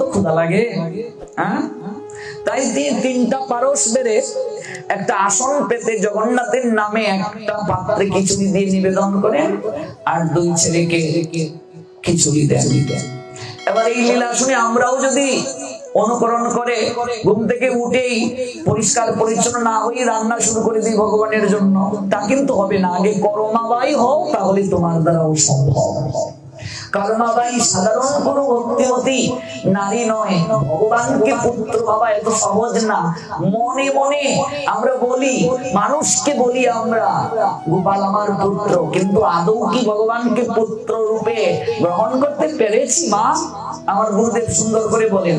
তো ক্ষুধা লাগে। হ্যাঁ? তাই তিনটা পারস বেড়ে একটা আসন পেতে জগন্নাথের নামে একটা পাত্রে খিচুড়ি দিয়ে নিবেদন করেন আর দুই ছেলেকে খিচুড়ি দেন। এবার এই লীলা শুনে আমরাও যদি অনুকরণ করে ঘুম থেকে উঠেই পরিষ্কার পরিচ্ছন্ন না হয়ে রান্না শুরু করে দিই ভগবানের জন্য, তা কিন্তু হবে না। আগে করমাবাই হও, তাহলে তোমার দ্বারাও সম্ভব। সহজ না। মনে মনে আমরা বলি, মানুষকে বলি আমরা, গোপাল পুত্র। কিন্তু আদৌ কি ভগবানকে পুত্র রূপে গ্রহণ করতে পেরেছি মা? আমার গুরুদেব সুন্দর করে বলেন।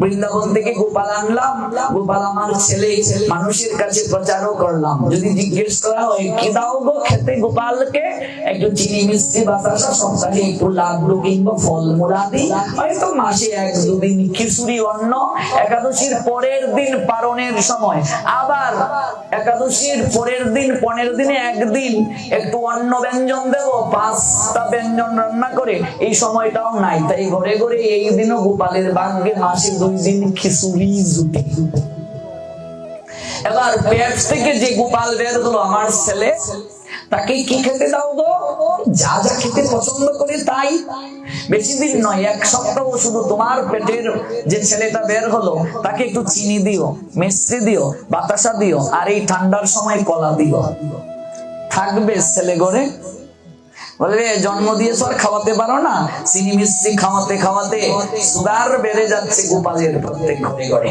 বৃন্দাবন থেকে গোপাল আনলাম, গোপাল আমার ছেলে, মানুষের কাছে প্রচারও করলাম। যদি জিজ্ঞেস করা হয়, কি দাও গো খেতে গোপালকে? একটু চিনি মিষ্টি বাতাসা সপ্তাহে একটু লাড্ডু কিংবা ফলমূল আদি হয়তো মাসে এক দুদিন খিচুড়ি অন্ন, একাদশীর পরের দিন পারণের সময়। আবার একাদশীর পরের দিন পনেরো দিনে একদিন একটু অন্ন ব্যঞ্জন দেব, পাঁচটা ব্যঞ্জন রান্না করে। এই সময়টাও নাই, তাই ঘরে ঘরে এই দিনও গোপালের মাসে দুই দিন খিচুড়ি এবার পেট থেকে যে গোপাল বের হলো আমার ছেলে, তাকে কি খেতে দাও যা যা খেতে পছন্দ করে তাই। বেশি দিন নয়, এক সপ্তাহ শুধু তোমার পেটের যে ছেলেটা বের হলো, তাকে একটু চিনি দিও, মিষ্টি দিও, বাতাসা দিও, আর এই ঠান্ডার সময় কলা দিও। থাকবে ছেলে গড়ে। বলবে জন্ম দিয়েছ আর খাওয়াতে পারো না। চিনি মিষ্টি খাওয়াতে খাওয়াতে সুগার বেড়ে যাচ্ছে গোপালের প্রত্যেক ঘরে ঘরে।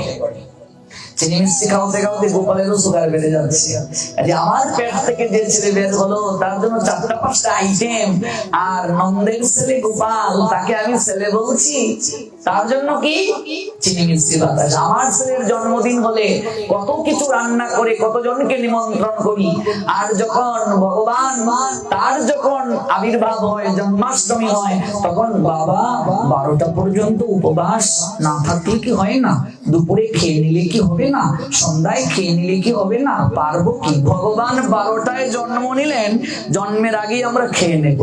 চিনি খাওয়াতে খাওয়াতে গোপালেরও সুগার বেড়ে যাচ্ছে। আমার পেট থেকে যে ছেলে বের হলো, তার জন্য চারটা পাঁচটা আইটেম আর নন্দের ছেলে গোপাল, তাকে আমি ছেলে বলছি তার জন্য কি? চিনি মিষ্টি বাতাস। আমার ছেলের জন্মদিন হলে কত কিছু রান্না করে, কতজনকে নিমন্ত্রণ করি। আর যখন ভগবান, তার যখন আবির্ভাব হয়, জন্মাষ্টমী হয়, তখন বাবা বারোটা পর্যন্ত উপবাস না থাকলে কি হয় না? দুপুরে খেয়ে নিলে কি হবে না? সন্ধ্যায় খেয়ে নিলে কি হবে না? পারব কি? ভগবান বারোটায় জন্ম নিলেন, জন্মের আগেই আমরা খেয়ে নেব।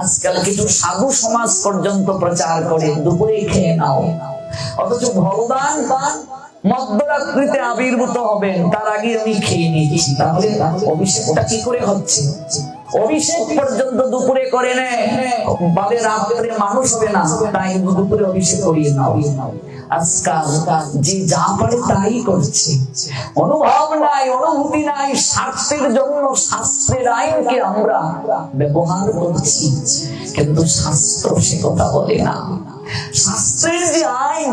আজকাল কিছু সাধু সমাজ পর্যন্ত প্রচার করে, দুপুরে খেয়ে নাও। অথচ ভগবান মধ্যরাত্রিতে আবির্ভূত হবেন, তার আগে আমি খেয়ে তাহলে অভিষেকটা কি করে হচ্ছে? অভিষেক পর্যন্ত দুপুরে করে নেয়। মানুষ হবে না। তাই দুপুরে অভিষেক করিয়ে নাও। আজকাল যে যা পারে তাই করছে। অনুভব নাই, অনুভূতি নাই, স্বার্থের জন্য শাস্ত্রের আইনকে আমরা ব্যবহার করছি। কিন্তু শাস্ত্র সে কথা বলে না। শাস্ত্রের যে আইন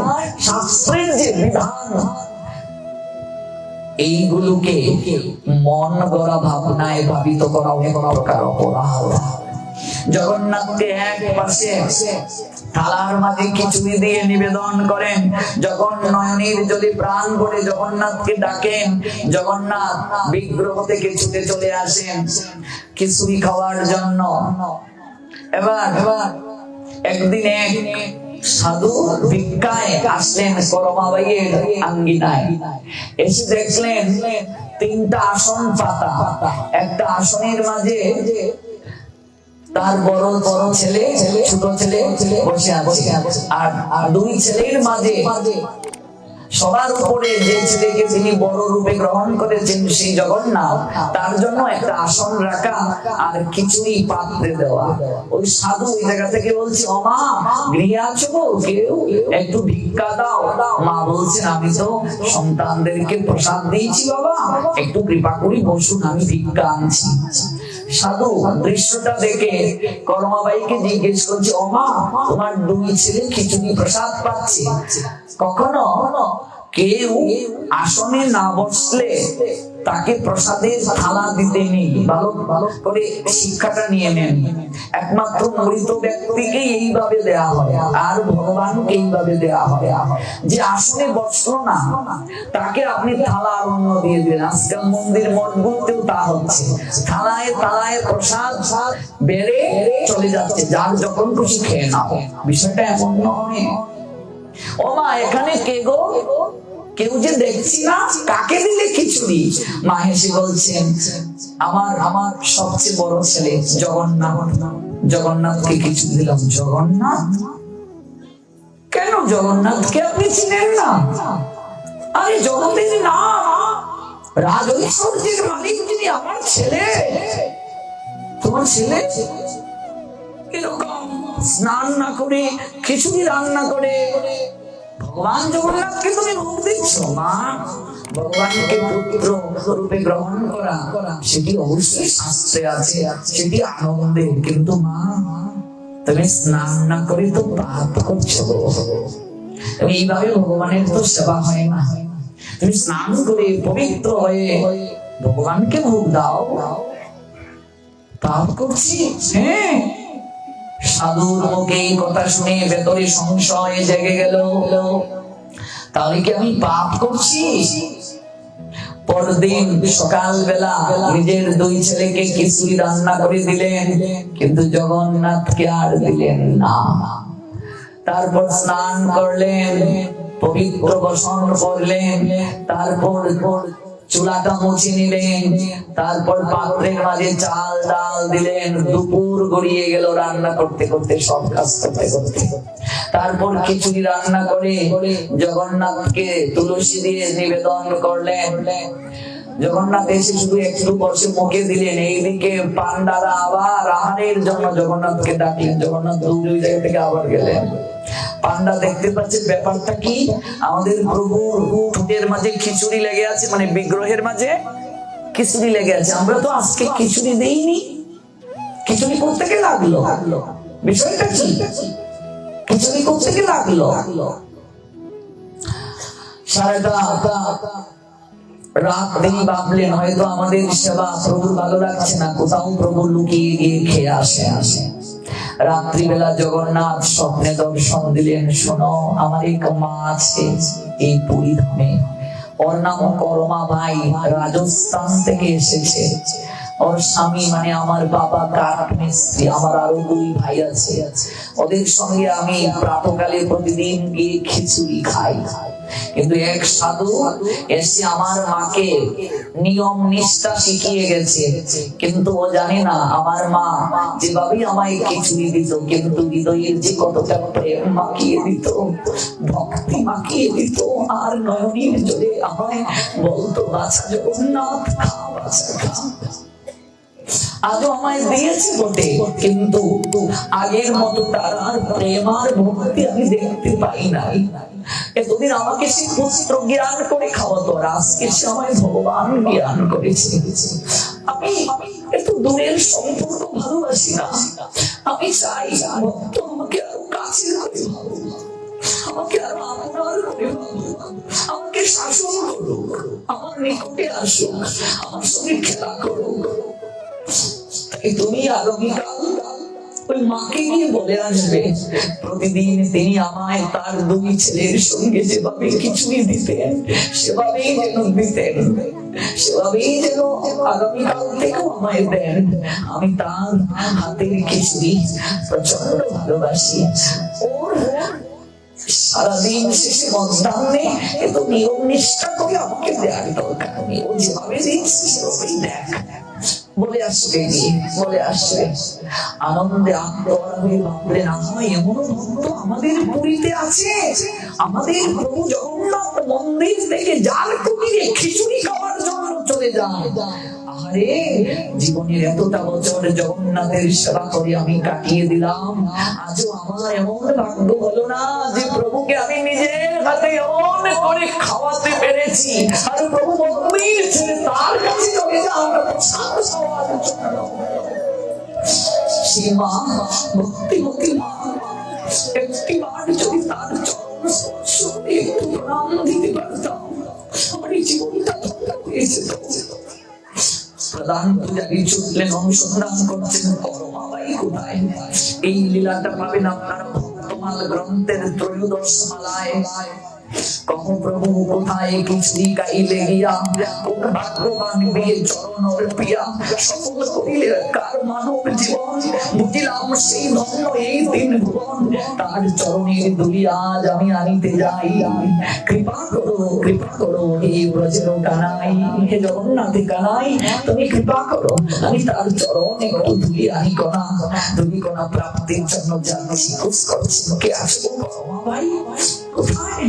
শাস্ত্রের যে বিধান। এইগুলোকে মন গড়া ভাবনায় ভাবিত করা প্রকার অপরাধ। জগন্নাথকে এক পাশে থালার মাঝে খিচুড়ি দিয়ে নিবেদন করেন। যখন নয়নের যদি প্রাণ ভরে জগন্নাথকে ডাকেন, জগন্নাথ বিগ্রহ থেকে ছুটে চলে আসেন খিচুড়ি খাওয়ার জন্য। এবার এবার একদিন এক সাধু ভিক্ষায় আসলেন করমাবাইয়ের আঙ্গিনায় এসে দেখলেন তিনটা আসন পাতা একটা আসনের মাঝে তার বড় বড় ছেলে ছোট ছেলে বসে আছে আর দুই ছেলের মাঝে সবার উপরে যে ছেলেকে তিনি বড় রূপে গ্রহণ করেছেন সেই জগন্নাথ, তার জন্য একটা আসন রাখা আর কিছুই পাত্রে দেওয়া ওই সাধু ওই জায়গা থেকে বলছে অমা গৃহে আছো? কেউ একটু ভিক্ষা দাও মা বলছেন, আমি তো সন্তানদেরকে প্রসাদ দিয়েছি বাবা, একটু কৃপা করি, বসুন, আমি ভিক্ষা আনছি সাধু, দৃশ্যটা দেখে কর্মাবাইকে জিজ্ঞেস করছে, ওমা, তোমার দুই ছেলে খিচুড়ি প্রসাদ পাচ্ছে। কখনো কেউ আসনে না বসলে তাকে প্রসাদের থালা দিতে নেই। ভালো ভালো করে শিক্ষাটা নিয়ে নেন। একমাত্র মৃত ব্যক্তিকে এইভাবে দেয়া হয়, আর ভগবানকে এইভাবে দেয়া হয়। যে আসনে বসল না, তাকে আপনি থালা অন্য দিয়ে দিলেন। আজকাল মন্দির মঠগুলোতেও তা হচ্ছে। থালায় থালায় প্রসাদ বেড়ে চলে যাচ্ছে। যার যখন খুশি খেয়ে নাও। বিষয়টা এমন নয়। ও মা এখানে কে গো? কেউ যে দেখছি না, কাকে দিলে খিচুড়ি? মা হেসে বলছেন, আমার আমার সবচেয়ে বড় ছেলে জগন্নাথ। জগন্নাথকে খিচুড়ি দিলাম। জগন্নাথ? কেন জগন্নাথকে আপনি চিনেন না? আরে জগতের না রাজ ঐশ্বর্যের মালিক যিনি আমার ছেলে। তোমার ছেলে? এরকম স্নান না করে, খিচুড়ি রান্না করে ভগবান জগন্নাথকে তুমি ভোগ দিচ্ছ, মা। ভগবানকে পুত্র রূপে গ্রহণ করা সেটি অবশ্যই শাস্ত্রে আছে, সেটি আনন্দের কিন্তু মা, তুমি স্নান না করে তো পাপ করছ। এইভাবে ভগবানের তো সেবা হয় না। তুমি স্নান করে পবিত্র হয়ে ভগবানকে ভোগ দাও। পাপ করছি? হ্যাঁ। সাধুর মুখে এই কথা শুনে ভেতরে সংশয় জেগে গেল। তাহলে কি আমি পাপ করছি? পরদিন সকালবেলা নিজের দুই ছেলেকে কিছুই রান্না করে দিলেন, কিন্তু জগন্নাথকে আর দিলেন না। তারপর স্নান করলেন, পবিত্র বসন করলেন তারপর চুলাটা মুছে নিলেন। তারপর পাত্রের মাঝে চাল, ডাল দিলেন। দুপুর গড়িয়ে গেল রান্না করতে করতে, সব কাজ করতে করতে। তারপর খিচুড়ি রান্না করে জগন্নাথকে তুলসী দিয়ে নিবেদন করলেন। জগন্নাথ এসে শুধু একটু বসে মুখে দিলেন। এইদিকে পান্ডারা আবার আহারের জন্য জগন্নাথকে ডাকলেন। জগন্নাথ দৌড়ে ওই জায়গা থেকে আবার গেলেন। পান্ডা দেখতে পাচ্ছে ব্যাপারটা কি? আমাদের প্রভুর ঠোঁটের মাঝে খিচুড়ি লেগে আছে মানে বিগ্রহের মাঝে খিচুড়ি লেগে আছে। আমরা তো আজকে খিচুড়ি দেইনি। খিচুড়ি করতে কে লাগল? বিষয়টা কি? খিচুড়ি করতে কে লাগল? সারাটা রাত দিন ভাবলেন, হয়তো আমাদের সেবা প্রভুর ভালো লাগছে না, কোথাও প্রভু লুকিয়ে গিয়ে খেয়ে আসে আসে। রাত্রিবেলা জগন্নাথ স্বপ্নে দর্শন দিলেন, শোনো, আমার এক মা আছে, এই পুরী ওর নাম করমা ভাই, রাজস্থান থেকে এসেছে। ওর স্বামী মানে আমার বাবা কাঠ মিস্ত্রি, আমার আরও দুই ভাই আছে। ওদের সঙ্গে আমি প্রাতকালে প্রতিদিন গিয়ে খিচুড়ি খাই খাই। কিন্তু এক সাধু এসে আমার মাকে নিয়ম নিষ্ঠা শিখিয়ে গেছে। কিন্তু ও জানে না, আমার মা যেভাবে আমায় খিচুড়ি দিত, কিন্তু হৃদয়ের যে কতটা প্রেম মাখিয়ে দিত, ভক্তি মাখিয়ে দিত, আর নয়নীর জোরে আমায় বলতো, বাছা জগন্নাথ আজও আমায় দিয়েছে বটে, কিন্তু আগের মতো তার আর প্রেম আর ভক্তি আমি দেখতে পাই নাই। এতদিন আমাকে সে পুত্র জ্ঞান করে খাওয়াতো আর আজকে সে আমায় ভগবান জ্ঞান করেছে আমি একটু দূরের সম্পর্ক ভালোবাসি না। আমি চাই ভক্ত আমাকে আরও কাছে করে আমাকে আরও আপনার করে আমাকে শাসন করো আমার নিকটে আসো আমার সঙ্গে খেলা করো তুমি আগামীকাল ওই মাকে গিয়ে বলে আসবে, প্রতিদিন তিনি আমায় তার দুই ছেলের সঙ্গে যেভাবে কিছুই দিতেন, সেভাবেই যেন দিতেন। সেভাবেই যেন আগামীকাল থেকেও আমায় দেন। আমি তার হাতের খিচুড়ি প্রচণ্ড ভালোবাসি। ওর সারাদিন শেষে মধ্যাহ্নে এত নিয়ম নিষ্ঠা করে আমাকে দেওয়ার দরকার নেই। ও যেভাবে দিচ্ছে সেভাবেই দেখ বলে আসবে বলে আসবে। আনন্দে আত্মরা হয়ে ভাবলেন আহা এমন ভক্ত আমাদের পুরীতে আছে। আমাদের প্রভু জগন্নাথ মন্দির থেকে যার কুটিরে খিচুড়ি খাওয়ার জন্য চলে যায়। আরে জীবনের এতটা বছর জগন্নাথের সেবা করে আমি কাটিয়ে দিলাম। আজও আমার এমন ভাগ্য হলো না যে প্রভুকে আমি নিজের হাতে এমন করে খাওয়াতে পেরেছি। আর প্রভু মন্দির ছেড়ে সেই মা ভক্তিমতী মা একটি বার যদি তার চরণ স্পর্শ করে একটু প্রণাম দিতে পারতাম আমার এই জীবনটা ধন্য এই লীলাটা পাবেন আপনারা ভক্তমাল গ্রন্থের ত্রয়োদশ মালায়। কহ প্রভু কোথায় কিছুই গাইলে গিয়া? ভাগ্যবান বিয়ে চরণর পিয়া। সফল করিলে কার মানব জীবন? বুঝিলাম সেই ধন্য এই দিন ভুবন। তার চরণের দুলি আজ আমি আনিতে যাই। কৃপা করো কৃপা করো এই ব্রজের কানাই হে জগন্নাথ কানাই তুমি কৃপা করো, আমি তার চরণে একটু ধুলি আনি কণা ধুলি কণা প্রাপ্তির জন্য কুস করছি কে আসব। ভাই, কোথায়?